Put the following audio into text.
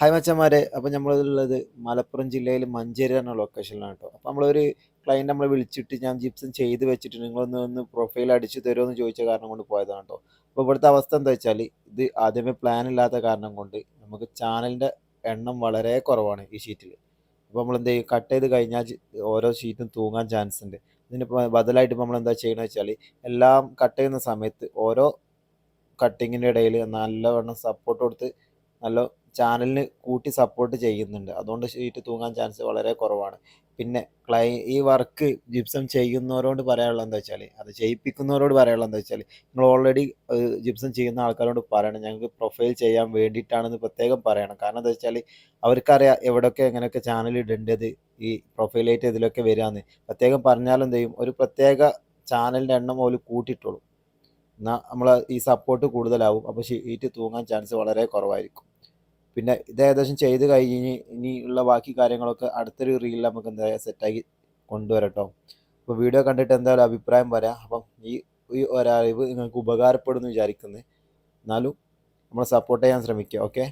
Hi മച്ചന്മാരെ. അപ്പോൾ നമ്മളുള്ളത് മലപ്പുറം ജില്ലയിൽ മഞ്ചേരി എന്ന ലൊക്കേഷനിലാണ് കേട്ടോ അപ്പോൾ നമ്മളൊരു ക്ലയന്റ് നമ്മളെ വിളിച്ചിട്ട് ഞാൻ ജിപ്സം ചെയ്ത് വെച്ചിട്ട് നിങ്ങളൊന്ന് ഒന്ന് പ്രൊഫൈൽ അടിച്ച് തരുമോ എന്ന് ചോദിച്ച കാരണം കൊണ്ട് പോയതാണ് കേട്ടോ അപ്പോൾ ഇവിടുത്തെ അവസ്ഥ എന്താ വെച്ചാൽ ഇത് ആദ്യമേ പ്ലാൻ ഇല്ലാത്ത കാരണം കൊണ്ട് നമുക്ക് ചാനലിന്റെ എണ്ണം വളരെ കുറവാണ് ഈ ഷീറ്റിൽ അപ്പോൾ നമ്മൾ എന്ത് ചെയ്യും? കട്ട് ചെയ്ത് കഴിഞ്ഞാൽ ഓരോ ഷീറ്റും തൂങ്ങാൻ ചാൻസ് ഉണ്ട്. ഇതിന് പ- ബദലായിട്ട് നമ്മൾ എന്താ ചെയ്യണമെന്ന് വെച്ചാൽ എല്ലാം കട്ട് ചെയ്യുന്ന സമയത്ത് ഓരോ കട്ടിങ്ങിന്റെ ഇടയിൽ നല്ലവണ്ണം സപ്പോർട്ട് കൊടുത്ത് നല്ല ചാനലിന് കൂട്ടി സപ്പോർട്ട് ചെയ്യുന്നുണ്ട്. അതുകൊണ്ട് ഷീറ്റ് തൂങ്ങാൻ ചാൻസ് വളരെ കുറവാണ്. പിന്നെ ക്ലൈ ഈ വർക്ക് ജിപ്സം ചെയ്യുന്നവരോട് പറയാനുള്ളത് എന്താ വെച്ചാൽ അത് ചെയ്യിപ്പിക്കുന്നവരോട് പറയാനുള്ളത് എന്താ വെച്ചാൽ നിങ്ങൾ ഓൾറെഡി ജിപ്സം ചെയ്യുന്ന ആൾക്കാരോട് പറയണം. ഞങ്ങൾക്ക് പ്രൊഫൈൽ ചെയ്യാൻ വേണ്ടിയിട്ടാണെന്ന് പ്രത്യേകം പറയണം. കാരണം എന്താ വെച്ചാൽ അവർക്കറിയാം എവിടെയൊക്കെ എങ്ങനെയൊക്കെ ചാനൽ ഇടേണ്ടത് ഈ പ്രൊഫൈലായിട്ട് ഇതിലൊക്കെ വരാമെന്ന് പ്രത്യേകം പറഞ്ഞാലും എന്ത് ചെയ്യും? ഒരു പ്രത്യേക ചാനലിന്റെ എണ്ണം പോലും കൂട്ടിയിട്ടുള്ളൂ എന്നാൽ നമ്മൾ ഈ സപ്പോർട്ട് കൂടുതലാവും. അപ്പോൾ ഷീറ്റ് തൂങ്ങാൻ ചാൻസ് വളരെ കുറവായിരിക്കും. പിന്നെ ഇത് ഏകദേശം ചെയ്ത് കഴിഞ്ഞ് ഇനി ഉള്ള ബാക്കി കാര്യങ്ങളൊക്കെ അടുത്തൊരു റീലിൽ നമുക്ക് എന്താ സെറ്റാക്കി കൊണ്ടുവരട്ടോ. അപ്പോൾ വീഡിയോ കണ്ടിട്ട് എന്തായാലും അഭിപ്രായം പറയാം. അപ്പം ഈ ഈ ഒരറിവ് നിങ്ങൾക്ക് ഉപകാരപ്പെടുമെന്ന് വിചാരിക്കുന്നത് എന്നാലും നമ്മളെ സപ്പോർട്ട് ചെയ്യാൻ ശ്രമിക്കുക ഓക്കെ